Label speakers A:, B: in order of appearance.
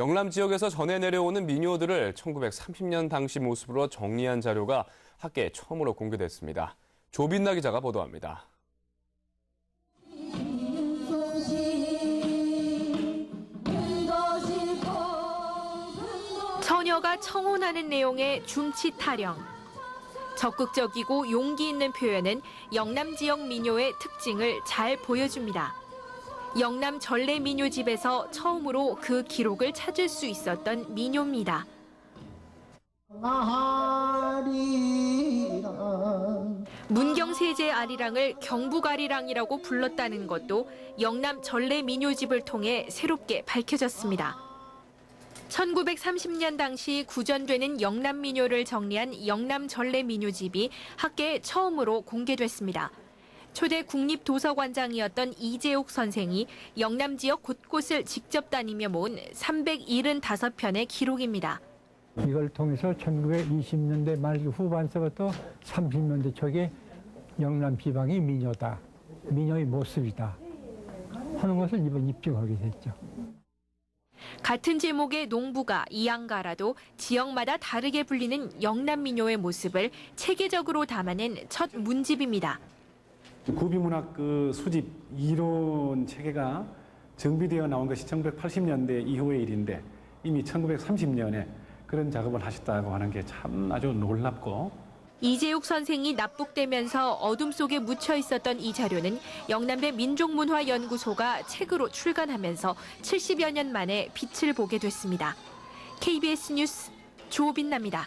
A: 영남 지역에서 전해 내려오는 민요들을 1930년 당시 모습으로 정리한 자료가 학계에 처음으로 공개됐습니다. 조빈나 기자가 보도합니다.
B: 처녀가 청혼하는 내용의 줌치 타령. 적극적이고 용기 있는 표현은 영남 지역 민요의 특징을 잘 보여줍니다. 영남 전래 민요집에서 처음으로 그 기록을 찾을 수 있었던 민요입니다.
C: 아리랑
B: 문경세제 아리랑을 경북 아리랑이라고 불렀다는 것도 영남 전래 민요집을 통해 새롭게 밝혀졌습니다. 1930년 당시 구전되는 영남 민요를 정리한 영남 전래 민요집이 학계에 처음으로 공개됐습니다. 초대 국립도서관장이었던 이재옥 선생이 영남 지역 곳곳을 직접 다니며 모은 375편의 기록입니다.
D: 이걸 통해서 1920년대 말 후반서부터 30년대 초에 영남 비방이 민요다. 민요의 모습이다. 하는 것을 이번 입증하게 됐죠.
B: 같은 제목의 농부가 이양가라도 지역마다 다르게 불리는 영남 민요의 모습을 체계적으로 담아낸 첫 문집입니다.
E: 구비문학 그 수집 이론 체계가 정비되어 나온 것이 1980년대 이후의 일인데 이미 1930년에 그런 작업을 하셨다고 하는 게 참 아주 놀랍고
B: 이재욱 선생이 납북되면서 어둠 속에 묻혀 있었던 이 자료는 영남대 민족문화연구소가 책으로 출간하면서 70여 년 만에 빛을 보게 됐습니다. KBS 뉴스 조빈나입니다.